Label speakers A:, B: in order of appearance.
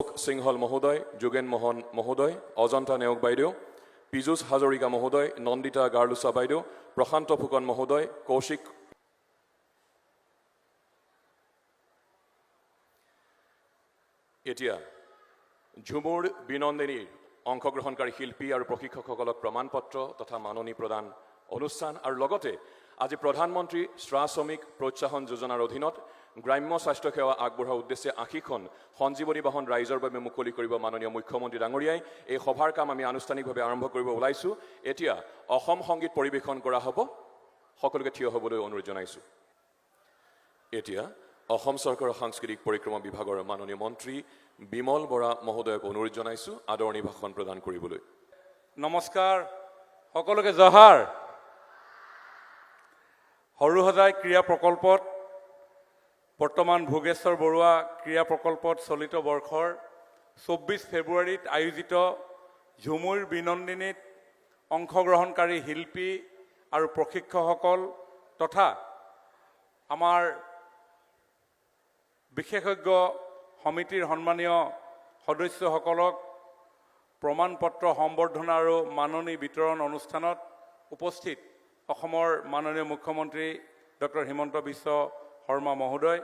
A: সিংহল মহোদয় যোগেন মোহন মহোদয় অজন্তা নেওগ বাইদেউ পীযুষ হাজৰিকা মহোদয় নন্দিতা গাৰ্লুচা বাইদেউ প্ৰশান্ত ফুকন মহোদয় কৌশিক এতিয়া ঝুমুৰ বিনন্দিনীৰ অংশগ্ৰহণকাৰী শিল্পী আৰু প্ৰশিক্ষকসকলক প্ৰমাণপত্ৰ তথা মাননি প্ৰদান অনুষ্ঠান আৰু লগতে আজি প্ৰধানমন্ত্ৰী শ্ৰা শ্ৰমিক প্ৰোৎসাহন যোজনাৰ অধীনত গ্ৰাম্য স্বাস্থ্যসেৱা আগবঢ়োৱাৰ উদ্দেশ্যে আশীখন সঞ্জীৱনী বাহন ৰাইজৰ বাবে মুকলি কৰিব মাননীয় মুখ্যমন্ত্ৰী ডাঙৰীয়াই এই সভাৰ কাম আমি আনুষ্ঠানিকভাৱে আৰম্ভ কৰিব ওলাইছোঁ। এতিয়া অসম সংগীত পৰিৱেশন কৰা হ'ব। সকলোকে থিয় হ'বলৈ অনুৰোধ জনাইছোঁ। এতিয়া অসম চৰকাৰৰ সাংস্কৃতিক পৰিক্ৰমা বিভাগৰ মাননীয় মন্ত্ৰী বিমল বৰা মহোদয়ক অনুৰোধ জনাইছোঁ আদৰণি ভাষণ প্ৰদান কৰিবলৈ।
B: নমস্কাৰ। সকলোকে জহাৰ। সৰুসজাই ক্ৰীড়া প্ৰকল্পত বৰ্তমান ভোগেশ্বৰ বৰুৱা ক্ৰীড়া প্ৰকল্পত চলিত বৰ্ষৰ চৌব্বিছ ফেব্ৰুৱাৰীত আয়োজিত ঝুমুৰ বিনন্দিনীত অংশগ্ৰহণকাৰী শিল্পী আৰু প্ৰশিক্ষকসকল তথা আমাৰ বিশেষজ্ঞ সমিতিৰ সন্মানীয় সদস্যসকলক প্ৰমাণ পত্ৰ সম্বৰ্ধনা আৰু মাননি বিতৰণ অনুষ্ঠানত উপস্থিত। অসমৰ মাননীয় মুখ্যমন্ত্ৰী ডক্টৰ হিমন্ত বিশ্ব শৰ্মা মহোদয়